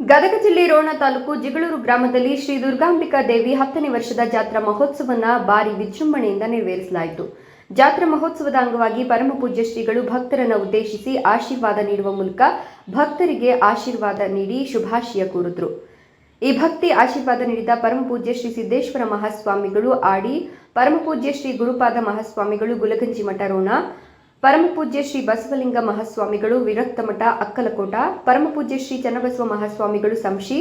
ಗದಗ ಜಿಲ್ಲೆ ರೋಣ ತಾಲೂಕು ಜಿಗಳೂರು ಗ್ರಾಮದಲ್ಲಿ ಶ್ರೀ ದುರ್ಗಾಂಬಿಕಾ ದೇವಿ ಹತ್ತನೇ ವರ್ಷದ ಜಾತ್ರಾ ಮಹೋತ್ಸವನ ಭಾರಿ ವಿಜೃಂಭಣೆಯಿಂದ ನೆರವೇರಿಸಲಾಯಿತು. ಜಾತ್ರಾ ಮಹೋತ್ಸವದ ಅಂಗವಾಗಿ ಪರಮ ಪೂಜ್ಯ ಶ್ರೀಗಳು ಭಕ್ತರನ್ನು ಉದ್ದೇಶಿಸಿ ಆಶೀರ್ವಾದ ನೀಡುವ ಮೂಲಕ ಭಕ್ತರಿಗೆ ಆಶೀರ್ವಾದ ನೀಡಿ ಶುಭಾಶಯ ಕೋರಿದ್ರು. ಈ ಭಕ್ತಿ ಆಶೀರ್ವಾದ ನೀಡಿದ ಪರಮ ಪೂಜ್ಯ ಶ್ರೀ ಸಿದ್ದೇಶ್ವರ ಮಹಾಸ್ವಾಮಿಗಳು ಆಡಿ ಪರಮಪೂಜ್ಯ ಶ್ರೀ ಗುರುಪಾದ ಮಹಾಸ್ವಾಮಿಗಳು ಗುಲಗಂಜಿ ಮಠ ರೋಣ ಪರಮಪೂಜ್ಯ ಶ್ರೀ ಬಸವಲಿಂಗ ಮಹಾಸ್ವಾಮಿಗಳು ವಿರಕ್ತಮಠ ಅಕ್ಕಲಕೋಟ, ಪರಮಪೂಜ್ಯ ಶ್ರೀ ಚನ್ನಬಸವ ಮಹಾಸ್ವಾಮಿಗಳು, ಸಂಶಿ,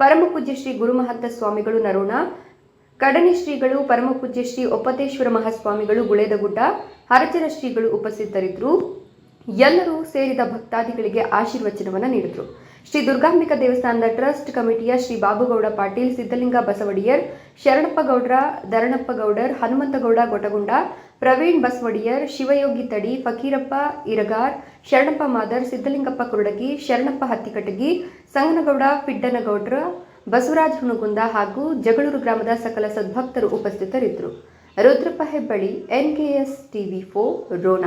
ಪರಮಪೂಜ್ಯ ಶ್ರೀ ಗುರುಮಹಂತ ಸ್ವಾಮಿಗಳು, ನರೋಣ, ಕಡನಿ ಶ್ರೀಗಳು, ಪರಮಪೂಜ್ಯ ಶ್ರೀ ಒಪ್ಪತೇಶ್ವರ ಮಹಾಸ್ವಾಮಿಗಳು, ಗುಳೇದಗುಡ್ಡ, ಹರಚರ ಶ್ರೀಗಳು ಉಪಸ್ಥಿತರಿದ್ದರು. ಎಲ್ಲರೂ ಸೇರಿದ ಭಕ್ತಾದಿಗಳಿಗೆ ಆಶೀರ್ವಚನವನ್ನು ನೀಡಿದರು. ಶ್ರೀ ದುರ್ಗಾಂಬಿಕಾ ದೇವಸ್ಥಾನದ ಟ್ರಸ್ಟ್ ಕಮಿಟಿಯ ಶ್ರೀ ಬಾಬುಗೌಡ ಪಾಟೀಲ್ ಸಿದ್ದಲಿಂಗ ಬಸವಡಿಯರ್ ಶರಣಪ್ಪ ಧರಣಪ್ಪಗೌಡರ್ ಧರಣಪ್ಪ ಗೌಡರ್ ಹನುಮಂತಗೌಡ, ಗೊಟಗುಂಡ ಪ್ರವೀಣ್ ಬಸವಡಿಯರ್, ಶಿವಯೋಗಿ ತಡಿ, ಫಕೀರಪ್ಪ ಇರಗಾರ್, ಶರಣಪ್ಪ ಮಾದರ್ ಸಿದ್ದಲಿಂಗಪ್ಪ ಕುರುಡಗಿ, ಶರಣಪ್ಪ ಹತ್ತಿಕಟಗಿ, ಸಂಗನಗೌಡ, ಪಿಡ್ಡನಗೌಡ್ರ, ಬಸವರಾಜ್ ಹುಣಗುಂದ ಹಾಗೂ ಜಗಳೂರು ಗ್ರಾಮದ ಸಕಲ ಸದ್ಭಕ್ತರು ಉಪಸ್ಥಿತರಿದ್ದರು. ರುದ್ರಪ್ಪ ಹೆಬ್ಬಳ್ಳಿ ಎಸ್ ಟಿವಿ ಫೋ ರೋಣ.